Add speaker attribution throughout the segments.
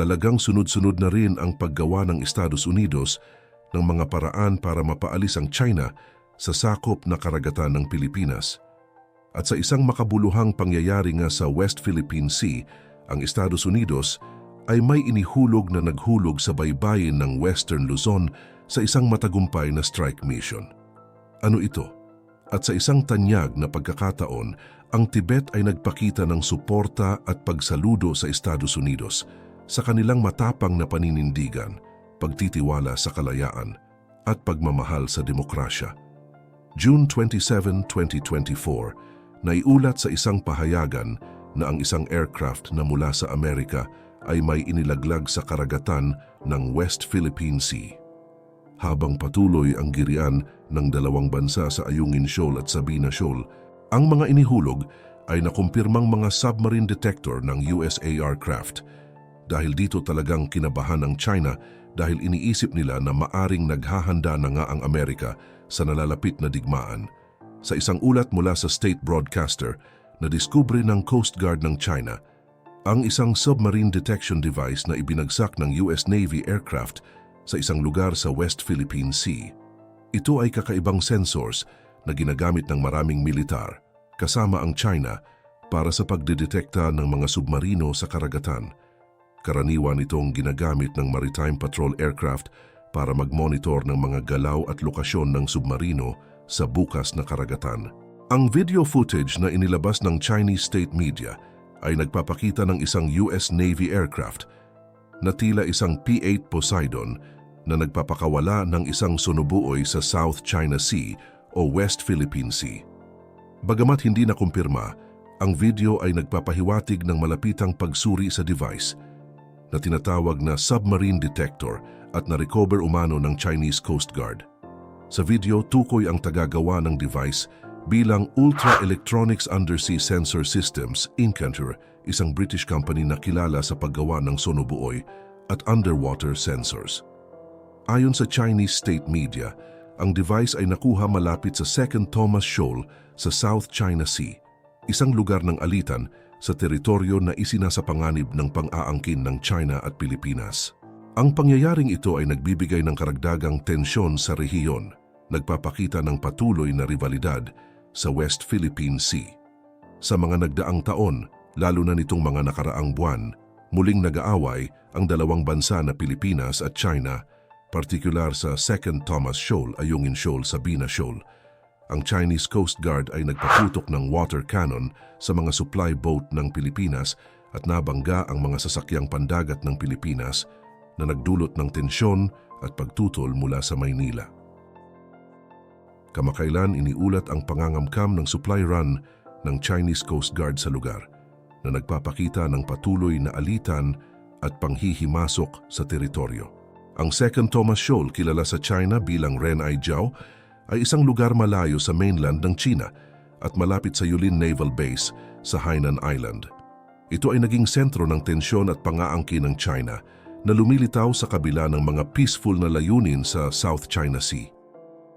Speaker 1: talagang sunod-sunod na rin ang paggawa ng Estados Unidos ng mga paraan para mapaalis ang China sa sakop na karagatan ng Pilipinas. At sa isang makabuluhang pangyayari nga sa West Philippine Sea, ang Estados Unidos ay may inihulog na naghulog sa baybayin ng Western Luzon sa isang matagumpay na strike mission. Ano ito? At sa isang tanyag na pagkakataon, ang Tibet ay nagpakita ng suporta at pagsaludo sa Estados Unidos sa kanilang matapang na paninindigan, pagtitiwala sa kalayaan, at pagmamahal sa demokrasya. June 27, 2024, naiulat sa isang pahayagan na ang isang aircraft na mula sa Amerika ay may inilaglag sa karagatan ng West Philippine Sea. Habang patuloy ang girian ng dalawang bansa sa Ayungin Shoal at Sabina Shoal, ang mga inihulog ay nakumpirmang mga submarine detector ng USAR craft. Dahil dito talagang kinabahan ng China dahil iniisip nila na maaring naghahanda na nga ang Amerika sa nalalapit na digmaan. Sa isang ulat mula sa state broadcaster, na diskubre ng Coast Guard ng China ang isang submarine detection device na ibinagsak ng US Navy aircraft sa isang lugar sa West Philippine Sea. Ito ay kakaibang sensors na ginagamit ng maraming militar, kasama ang China, para sa pagdedetekta ng mga submarino sa karagatan. Karaniwan itong ginagamit ng Maritime Patrol Aircraft para mag-monitor ng mga galaw at lokasyon ng submarino sa bukas na karagatan. Ang video footage na inilabas ng Chinese state media ay nagpapakita ng isang US Navy aircraft na tila isang P-8 Poseidon na nagpapakawala ng isang sunubuoy sa South China Sea o West Philippine Sea. Bagamat hindi na kumpirma, ang video ay nagpapahiwatig ng malapitang pagsuri sa device na tinatawag na submarine detector at na-recover umano ng Chinese Coast Guard. Sa video, tukoy ang tagagawa ng device bilang Ultra Electronics Undersea Sensor Systems, Incantor, isang British company na kilala sa paggawa ng sonobuoy at underwater sensors. Ayon sa Chinese state media, ang device ay nakuha malapit sa Second Thomas Shoal sa South China Sea, isang lugar ng alitan sa teritoryo na isinasapanganib ng pang-aangkin ng China at Pilipinas. Ang pangyayaring ito ay nagbibigay ng karagdagang tensyon sa rehiyon, nagpapakita ng patuloy na rivalidad sa West Philippine Sea. Sa mga nagdaang taon, lalo na nitong mga nakaraang buwan, muling nag-aaway ang dalawang bansa na Pilipinas at China partikular sa Second Thomas Shoal, Ayungin Shoal, Sabina Shoal. Ang Chinese Coast Guard ay nagpaputok ng water cannon sa mga supply boat ng Pilipinas at nabangga ang mga sasakyang pandagat ng Pilipinas na nagdulot ng tensyon at pagtutol mula sa Maynila. Kamakailan iniulat ang pangangamkam ng supply run ng Chinese Coast Guard sa lugar na nagpapakita ng patuloy na alitan at panghihimasok sa teritoryo. Ang Second Thomas Shoal, kilala sa China bilang Renai Jiao, ay isang lugar malayo sa mainland ng China at malapit sa Yulin Naval Base sa Hainan Island. Ito ay naging sentro ng tensyon at pangaangkin ng China na lumilitaw sa kabila ng mga peaceful na layunin sa South China Sea.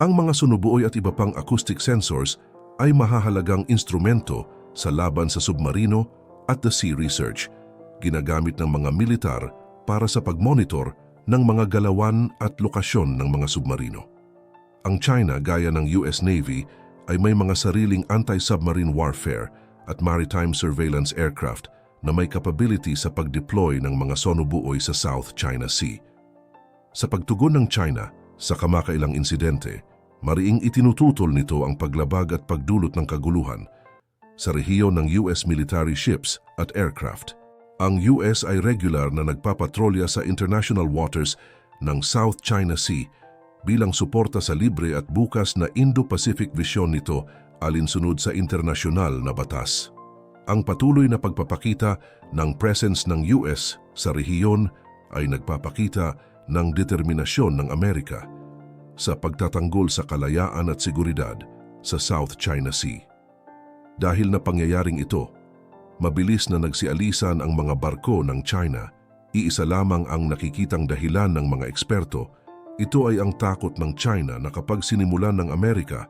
Speaker 1: Ang mga sunubuoy at iba pang acoustic sensors ay mahahalagang instrumento sa laban sa submarino at the sea research, ginagamit ng mga militar para sa pagmonitor ng mga galawan at lokasyon ng mga submarino. Ang China, gaya ng US Navy, ay may mga sariling anti-submarine warfare at maritime surveillance aircraft na may capability sa pag-deploy ng mga sonobuoy sa South China Sea. Sa pagtugon ng China sa kamakailang insidente, mariing itinututol nito ang paglabag at pagdulot ng kaguluhan sa rehiyon ng US military ships at aircraft. Ang US ay regular na nagpapatrolya sa international waters ng South China Sea bilang suporta sa libre at bukas na Indo-Pacific vision nito alinsunod sa internasyonal na batas. Ang patuloy na pagpapakita ng presence ng US sa rehiyon ay nagpapakita ng determinasyon ng Amerika sa pagtatanggol sa kalayaan at seguridad sa South China Sea. Dahil na pangyayaring ito, mabilis na nagsialisan ang mga barko ng China. Iisa lamang ang nakikitang dahilan ng mga eksperto. Ito ay ang takot ng China na kapag sinimulan ng Amerika,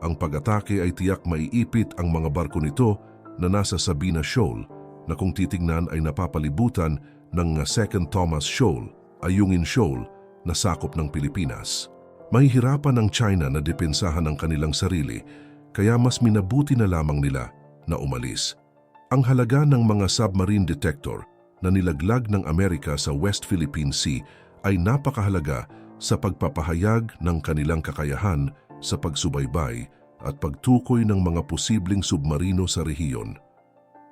Speaker 1: ang pag-atake ay tiyak maiipit ang mga barko nito na nasa Sabina Shoal na kung titingnan ay napapalibutan ng Second Thomas Shoal, Ayungin Shoal, na sakop ng Pilipinas. Mahihirapan ng China na depensahan ang kanilang sarili, kaya mas minabuti na lamang nila na umalis. Ang halaga ng mga submarine detector na nilaglag ng Amerika sa West Philippine Sea ay napakahalaga sa pagpapahayag ng kanilang kakayahan sa pagsubaybay at pagtukoy ng mga posibleng submarino sa rehiyon.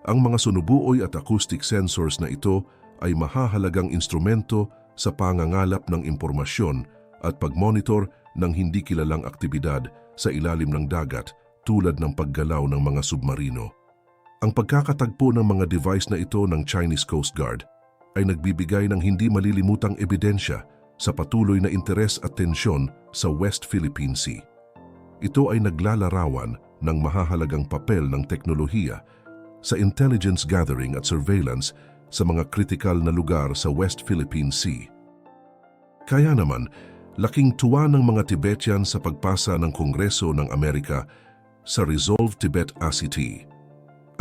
Speaker 1: Ang mga sunubuoy at acoustic sensors na ito ay mahahalagang instrumento sa pangangalap ng impormasyon at pagmonitor ng hindi kilalang aktibidad sa ilalim ng dagat tulad ng paggalaw ng mga submarino. Ang pagkakatagpo ng mga device na ito ng Chinese Coast Guard ay nagbibigay ng hindi malilimutang ebidensya sa patuloy na interes at tensyon sa West Philippine Sea. Ito ay naglalarawan ng mahahalagang papel ng teknolohiya sa intelligence gathering at surveillance sa mga kritikal na lugar sa West Philippine Sea. Kaya naman, laking tuwa ng mga Tibetian sa pagpasa ng Kongreso ng Amerika sa Resolve Tibet ACT.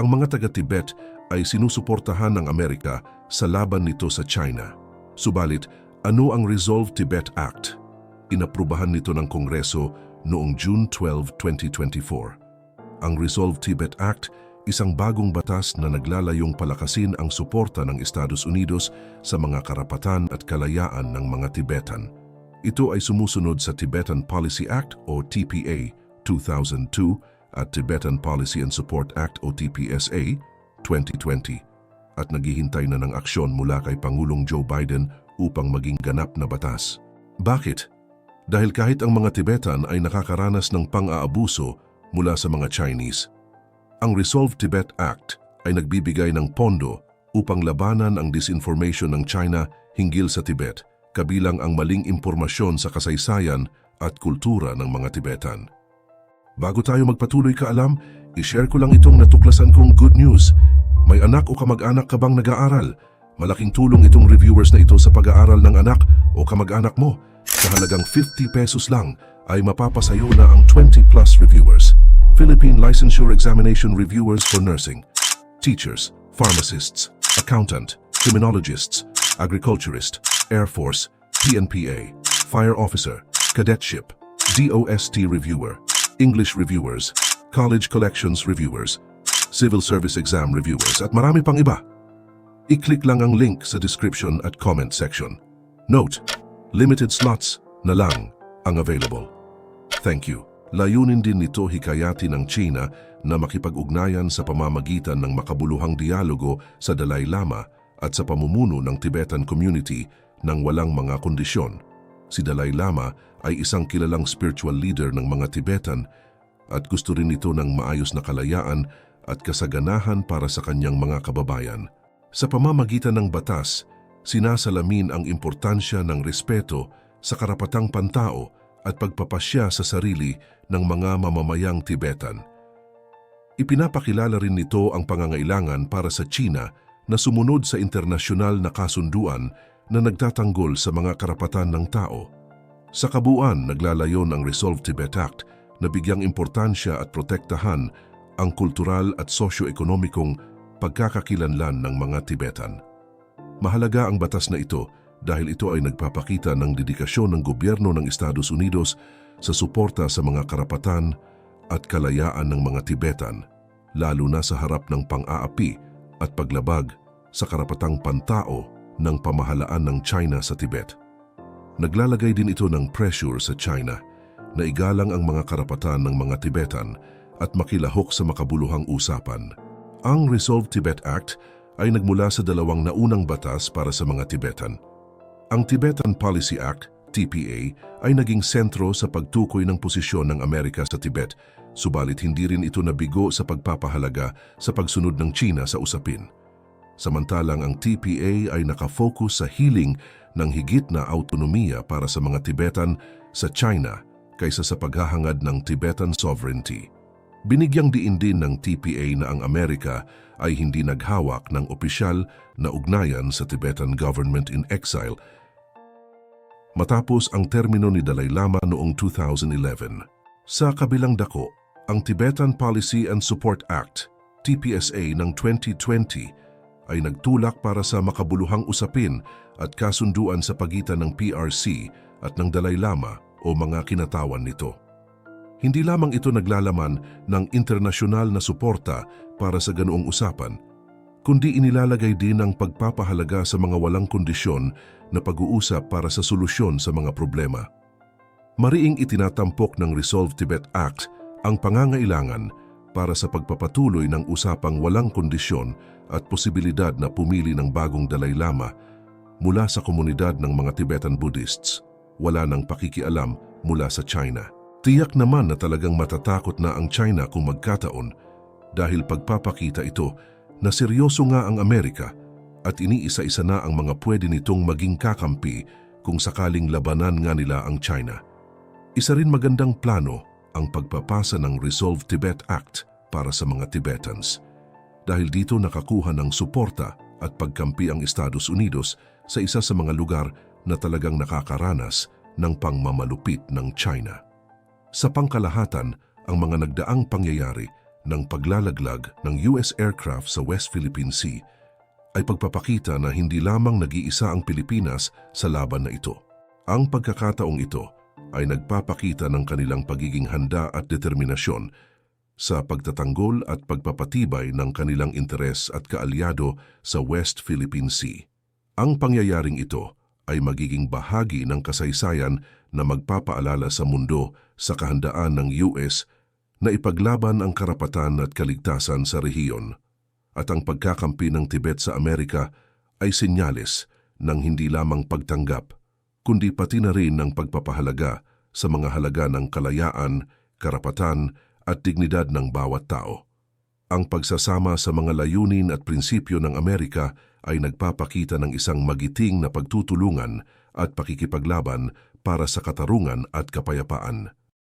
Speaker 1: Ang mga taga-Tibet ay sinusuportahan ng Amerika sa laban nito sa China. Subalit, ano ang Resolve Tibet Act? Inaprubahan nito ng Kongreso noong June 12, 2024. Ang Resolve Tibet Act, isang bagong batas na naglalayong palakasin ang suporta ng Estados Unidos sa mga karapatan at kalayaan ng mga Tibetan. Ito ay sumusunod sa Tibetan Policy Act o TPA 2002 at Tibetan Policy and Support Act o TPSA 2020 at naghihintay na ng aksyon mula kay Pangulong Joe Biden upang maging ganap na batas. Bakit? Dahil kahit ang mga Tibetan ay nakakaranas ng pang-aabuso mula sa mga Chinese, ang Resolve Tibet Act ay nagbibigay ng pondo upang labanan ang disinformation ng China hinggil sa Tibet, kabilang ang maling impormasyon sa kasaysayan at kultura ng mga Tibetan. Bago tayo magpatuloy ka alam, i-share ko lang itong natuklasan kong good news. May anak o kamag-anak ka bang nag-aaral? Malaking tulong itong reviewers na ito sa pag-aaral ng anak o kamag-anak mo. Sa halagang 50 pesos lang ay mapapasayo na ang 20 plus reviewers. Philippine Licensure Examination Reviewers for Nursing, Teachers, Pharmacists, Accountant, Criminologists, Agriculturist, Air Force, PNPA, Fire Officer, Cadetship, DOST Reviewer, English Reviewers, College Collections Reviewers, Civil Service Exam Reviewers at marami pang iba. I-click lang ang link sa description at comment section. Note, limited slots na lang ang available. Thank you. Layunin din nito hikayati ng China na makipag-ugnayan sa pamamagitan ng makabuluhang dialogo sa Dalai Lama at sa pamumuno ng Tibetan community ng walang mga kondisyon. Si Dalai Lama ay isang kilalang spiritual leader ng mga Tibetan at gusto rin nito ng maayos na kalayaan at kasaganahan para sa kanyang mga kababayan. Sa pamamagitan ng batas, sinasalamin ang importansya ng respeto sa karapatang pantao at pagpapasya sa sarili ng mga mamamayang Tibetan. Ipinapakilala rin nito ang pangangailangan para sa China na sumunod sa internasyonal na kasunduan na nagtatanggol sa mga karapatan ng tao. Sa kabuuan, naglalayon ang Resolve Tibet Act na bigyang importansya at protektahan ang kultural at sosyo-ekonomikong pagkakakilanlan ng mga Tibetan. Mahalaga ang batas na ito dahil ito ay nagpapakita ng dedikasyon ng gobyerno ng Estados Unidos sa suporta sa mga karapatan at kalayaan ng mga Tibetan, lalo na sa harap ng pang-aapi at paglabag sa karapatang pantao ng pamahalaan ng China sa Tibet. Naglalagay din ito ng pressure sa China na igalang ang mga karapatan ng mga Tibetan at makilahok sa makabuluhang usapan. Ang Resolve Tibet Act ay nagmula sa dalawang naunang batas para sa mga Tibetan. Ang Tibetan Policy Act, TPA, ay naging sentro sa pagtukoy ng posisyon ng Amerika sa Tibet, subalit hindi rin ito nabigo sa pagpapahalaga sa pagsunod ng China sa usapin. Samantalang ang TPA ay nakafocus sa healing ng higit na autonomiya para sa mga Tibetan sa China kaysa sa paghahangad ng Tibetan sovereignty. Binigyang diin din ng TPA na ang Amerika ay hindi naghawak ng opisyal na ugnayan sa Tibetan government in exile matapos ang termino ni Dalai Lama noong 2011. Sa kabilang dako, ang Tibetan Policy and Support Act, TPSA ng 2020 ay nagtulak para sa makabuluhang usapin at kasunduan sa pagitan ng PRC at ng Dalai Lama o mga kinatawan nito. Hindi lamang ito naglalaman ng internasyonal na suporta para sa ganoong usapan, kundi inilalagay din ang pagpapahalaga sa mga walang kondisyon na pag-uusap para sa solusyon sa mga problema. Mariing itinatampok ng Resolve Tibet Act ang pangangailangan para sa pagpapatuloy ng usapang walang kondisyon at posibilidad na pumili ng bagong Dalai Lama mula sa komunidad ng mga Tibetan Buddhists, wala ng pakikialam mula sa China. Tiyak naman na talagang matatakot na ang China kung magkataon dahil pagpapakita ito na seryoso nga ang Amerika at iniisa-isa na ang mga pwede nitong maging kakampi kung sakaling labanan nga nila ang China. Isa rin magandang plano ang pagpapasa ng Resolve Tibet Act para sa mga Tibetans dahil dito nakakuha ng suporta at pagkampi ang Estados Unidos sa isa sa mga lugar na talagang nakakaranas ng pangmamalupit ng China. Sa pangkalahatan, ang mga nagdaang pangyayari ng paglalaglag ng US aircraft sa West Philippine Sea ay pagpapakita na hindi lamang nag-iisa ang Pilipinas sa laban na ito. Ang pagkakataong ito ay nagpapakita ng kanilang pagiging handa at determinasyon sa pagtatanggol at pagpapatibay ng kanilang interes at kaalyado sa West Philippine Sea. Ang pangyayaring ito ay magiging bahagi ng kasaysayan na magpapaalala sa mundo sa kahandaan ng US na ipaglaban ang karapatan at kaligtasan sa rehiyon. At ang pagkakampi ng Tibet sa Amerika ay senyales ng hindi lamang pagtanggap, kundi pati na rin ng pagpapahalaga sa mga halaga ng kalayaan, karapatan at dignidad ng bawat tao. Ang pagsasama sa mga layunin at prinsipyo ng Amerika ay nagpapakita ng isang magiting na pagtutulungan at pakikipaglaban para sa katarungan at kapayapaan.